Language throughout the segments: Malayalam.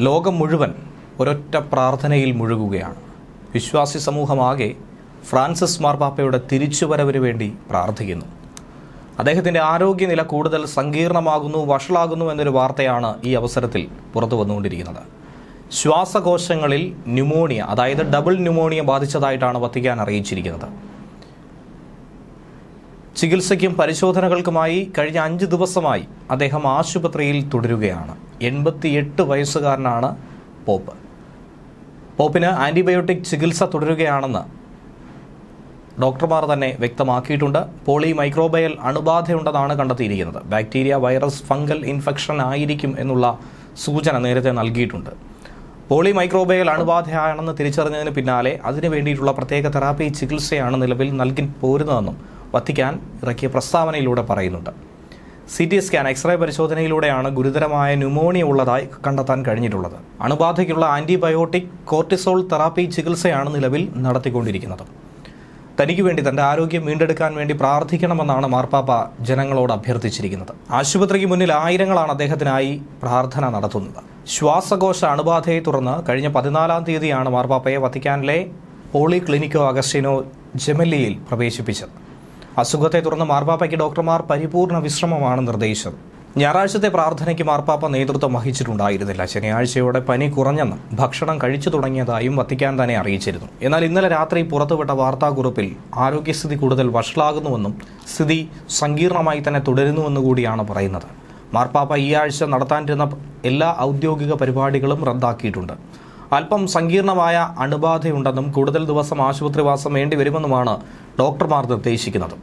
ലോകം മുഴുവൻ ഒരൊറ്റ പ്രാർത്ഥനയിൽ മുഴുകുകയാണ്. വിശ്വാസി സമൂഹമാകെ ഫ്രാൻസിസ് മാർപ്പാപ്പയുടെ തിരിച്ചുവരവിന് വേണ്ടി പ്രാർത്ഥിക്കുന്നു. അദ്ദേഹത്തിന്റെ ആരോഗ്യനില കൂടുതൽ സങ്കീർണമാകുന്നു വഷളാകുന്നു എന്നൊരു വാർത്തയാണ് ഈ അവസരത്തിൽ പുറത്തു വന്നുകൊണ്ടിരിക്കുന്നത്. ശ്വാസകോശങ്ങളിൽ ന്യൂമോണിയ അതായത് ഡബിൾ ന്യൂമോണിയ ബാധിച്ചതായിട്ടാണ് വത്തിക്കാൻ അറിയിച്ചിരിക്കുന്നത്. ചികിത്സയ്ക്കും പരിശോധനകൾക്കുമായി കഴിഞ്ഞ അഞ്ച് ദിവസമായി അദ്ദേഹം ആശുപത്രിയിൽ തുടരുകയാണ്. എൺപത്തിയെട്ട് വയസ്സുകാരനാണ് പോപ്പ്. പോപ്പിന് ആന്റിബയോട്ടിക് ചികിത്സ തുടരുകയാണെന്ന് ഡോക്ടർമാർ തന്നെ വ്യക്തമാക്കിയിട്ടുണ്ട്. പോളി മൈക്രോബയൽ അണുബാധയുണ്ടെന്നാണ് കണ്ടെത്തിയിരിക്കുന്നത്. ബാക്ടീരിയ വൈറസ് ഫംഗൽ ഇൻഫെക്ഷൻ ആയിരിക്കും എന്നുള്ള സൂചന നേരത്തെ നൽകിയിട്ടുണ്ട്. പോളി മൈക്രോബയൽ അണുബാധയാണെന്ന് തിരിച്ചറിഞ്ഞതിന് പിന്നാലെ അതിനു വേണ്ടിയിട്ടുള്ള പ്രത്യേക തെറാപ്പി ചികിത്സയാണ് നിലവിൽ നൽകി പോരുന്നതെന്നും വത്തിക്കാൻ ഇറക്കിയ പ്രസ്താവനയിലൂടെ പറയുന്നുണ്ട്. സി ടി സ്കാൻ എക്സ്റേ പരിശോധനയിലൂടെയാണ് ഗുരുതരമായ ന്യൂമോണിയ ഉള്ളതായി കണ്ടെത്താൻ കഴിഞ്ഞിട്ടുള്ളത്. അണുബാധയ്ക്കുള്ള ആന്റിബയോട്ടിക് കോർട്ടിസോൾ തെറാപ്പി ചികിത്സയാണ് നിലവിൽ നടത്തിക്കൊണ്ടിരിക്കുന്നത്. തനിക്ക് വേണ്ടി തന്റെ ആരോഗ്യം വീണ്ടെടുക്കാൻ വേണ്ടി പ്രാർത്ഥിക്കണമെന്നാണ് മാർപ്പാപ്പ ജനങ്ങളോട് അഭ്യർത്ഥിച്ചിരിക്കുന്നത്. ആശുപത്രിക്ക് മുന്നിൽ ആയിരങ്ങളാണ് അദ്ദേഹത്തിനായി പ്രാർത്ഥന നടത്തുന്നത്. ശ്വാസകോശ അണുബാധയെ തുടർന്ന് കഴിഞ്ഞ പതിനാലാം തീയതിയാണ് മാർപ്പാപ്പയെ വത്തിക്കാനിലെ പോളി ക്ലിനിക്കോ അഗസ്റ്റിനോ ജെമല്ലിയിൽ പ്രവേശിപ്പിച്ചത്. അസുഖത്തെ തുടർന്ന് മാർപ്പാപ്പയ്ക്ക് ഡോക്ടർമാർ പരിപൂർണ വിശ്രമമാണ് നിർദ്ദേശിച്ചത് ഞായറാഴ്ചത്തെ പ്രാർത്ഥനയ്ക്ക് മാർപ്പാപ്പ നേതൃത്വം വഹിച്ചിട്ടുണ്ടായിരുന്നില്ല. ശനിയാഴ്ചയോടെ പനി കുറഞ്ഞെന്ന് ഭക്ഷണം കഴിച്ചു തുടങ്ങിയതായും വത്തിക്കാൻ തന്നെ അറിയിച്ചിരുന്നു. എന്നാൽ ഇന്നലെ രാത്രി പുറത്തുവിട്ട വാർത്താക്കുറിപ്പിൽ ആരോഗ്യസ്ഥിതി കൂടുതൽ വഷളാകുന്നുവെന്നും സ്ഥിതി സങ്കീർണമായി തന്നെ തുടരുന്നുവെന്ന് കൂടിയാണ് പറയുന്നത്. മാർപ്പാപ്പ ഈ ആഴ്ച നടത്താനിരുന്ന എല്ലാ ഔദ്യോഗിക പരിപാടികളും റദ്ദാക്കിയിട്ടുണ്ട്. അല്പം സങ്കീർണമായ അണുബാധയുണ്ടെന്നും കൂടുതൽ ദിവസം ആശുപത്രിവാസം വേണ്ടിവരുമെന്നുമാണ് ഡോക്ടർമാർ നിർദ്ദേശിക്കുന്നത്.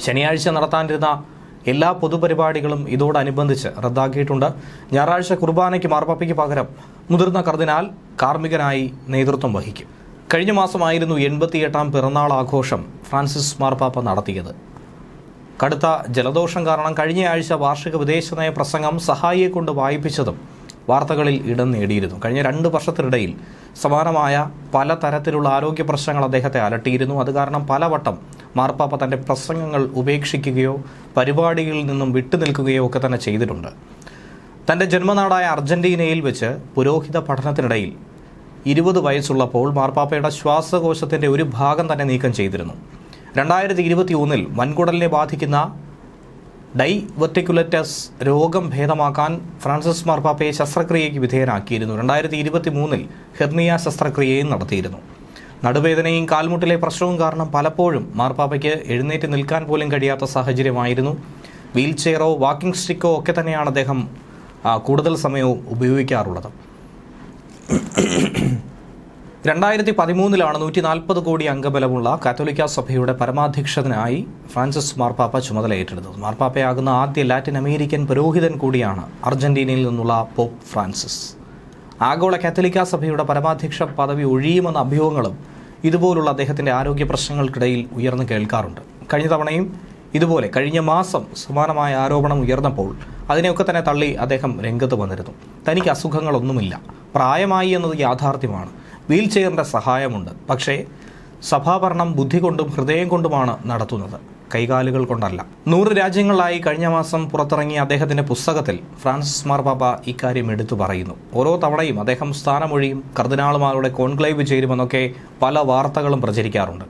ശനിയാഴ്ച നടത്താനിരുന്ന എല്ലാ പൊതുപരിപാടികളും ഇതോടനുബന്ധിച്ച് റദ്ദാക്കിയിട്ടുണ്ട്. ഞായറാഴ്ച കുർബാനയ്ക്ക് മാർപ്പാപ്പയ്ക്ക് പകരം മുതിർന്ന കർദിനാൽ കാർമ്മികനായി നേതൃത്വം വഹിക്കും. കഴിഞ്ഞ മാസമായിരുന്നു എൺപത്തിയെട്ടാം പിറന്നാൾ ആഘോഷം ഫ്രാൻസിസ് മാർപ്പാപ്പ നടത്തിയത്. കടുത്ത ജലദോഷം കാരണം കഴിഞ്ഞ ആഴ്ച വാർഷിക വിദേശനയ പ്രസംഗം സഹായിയെ കൊണ്ട് വായിപ്പിച്ചതും വാർത്തകളിൽ ഇടം നേടിയിരുന്നു. കഴിഞ്ഞ രണ്ട് വർഷത്തിനിടയിൽ സമാനമായ പല തരത്തിലുള്ള ആരോഗ്യ പ്രശ്നങ്ങൾ അദ്ദേഹത്തെ അലട്ടിയിരുന്നു. അത് കാരണം പലവട്ടം മാർപ്പാപ്പ തന്റെ പ്രസംഗങ്ങൾ ഉപേക്ഷിക്കുകയോ പരിപാടികളിൽ നിന്നും വിട്ടുനിൽക്കുകയോ ഒക്കെ തന്നെ ചെയ്തിട്ടുണ്ട്. തന്റെ ജന്മനാടായ അർജന്റീനയിൽ വെച്ച് പുരോഹിത പഠനത്തിനിടയിൽ ഇരുപത് വയസ്സുള്ളപ്പോൾ മാർപ്പാപ്പയുടെ ശ്വാസകോശത്തിന്റെ ഒരു ഭാഗം തന്നെ നീക്കം ചെയ്തിരുന്നു. രണ്ടായിരത്തി ഇരുപത്തി ഒന്നിൽ വൻകുടലിനെ ബാധിക്കുന്ന ഡൈവെർട്ടിക്കുലറ്റസ് രോഗം ഭേദമാക്കാൻ ഫ്രാൻസിസ് മാർപ്പാപ്പയെ ശസ്ത്രക്രിയയ്ക്ക് വിധേയനാക്കിയിരുന്നു. രണ്ടായിരത്തി ഇരുപത്തി മൂന്നിൽ ഹെർണിയ ശസ്ത്രക്രിയയും നടത്തിയിരുന്നു. നടുവേദനയും കാൽമുട്ടിലെ പ്രശ്നവും കാരണം പലപ്പോഴും മാർപ്പാപ്പയ്ക്ക് എഴുന്നേറ്റ് നിൽക്കാൻ പോലും കഴിയാത്ത സാഹചര്യമായിരുന്നു. വീൽ ചെയറോ വാക്കിംഗ് സ്റ്റിക്കോ ഒക്കെ തന്നെയാണ് അദ്ദേഹം കൂടുതൽ സമയവും ഉപയോഗിക്കാറുള്ളത്. രണ്ടായിരത്തി പതിമൂന്നിലാണ് നൂറ്റി നാൽപ്പത് കോടി അംഗബലമുള്ള കാത്തോലിക്ക സഭയുടെ പരമാധ്യക്ഷനായി ഫ്രാൻസിസ് മാർപ്പാപ്പ ചുമതല ഏറ്റെടുത്തത്. മാർപ്പാപ്പയാകുന്ന ആദ്യ ലാറ്റിൻ അമേരിക്കൻ പുരോഹിതൻ കൂടിയാണ് അർജന്റീനയിൽ നിന്നുള്ള പോപ്പ് ഫ്രാൻസിസ്. ആഗോള കാത്തോലിക്ക സഭയുടെ പരമാധ്യക്ഷ പദവി ഒഴിയുമെന്ന അഭ്യൂഹങ്ങളും ഇതുപോലുള്ള അദ്ദേഹത്തിന്റെ ആരോഗ്യ പ്രശ്നങ്ങൾക്കിടയിൽ ഉയർന്നു കേൾക്കാറുണ്ട്. കഴിഞ്ഞ തവണയും ഇതുപോലെ കഴിഞ്ഞ മാസം സമാനമായ ആരോപണം ഉയർന്നപ്പോൾ അതിനെയൊക്കെ തന്നെ തള്ളി അദ്ദേഹം രംഗത്ത് വന്നിരുന്നു. തനിക്ക് അസുഖങ്ങളൊന്നുമില്ല. പ്രായമായി എന്നത് യാഥാർത്ഥ്യമാണ്. വീൽ ചെയറിന്റെ സഹായമുണ്ട്. പക്ഷേ സഭാഭരണം ബുദ്ധി കൊണ്ടും ഹൃദയം കൊണ്ടുമാണ് നടത്തുന്നത്. കൈകാലുകൾ കൊണ്ടല്ല. നൂറ് രാജ്യങ്ങളായി കഴിഞ്ഞ മാസം പുറത്തിറങ്ങിയ അദ്ദേഹത്തിന്റെ പുസ്തകത്തിൽ ഫ്രാൻസിസ് മാർപാപ്പ ഇക്കാര്യം എടുത്തു പറയുന്നു. ഓരോ തവണയും അദ്ദേഹം സ്ഥാനമൊഴിയും കർദിനാളുമാരുടെ കോൺക്ലേവ് ചേരുമെന്നൊക്കെ പല വാർത്തകളും പ്രചരിക്കാറുണ്ട്.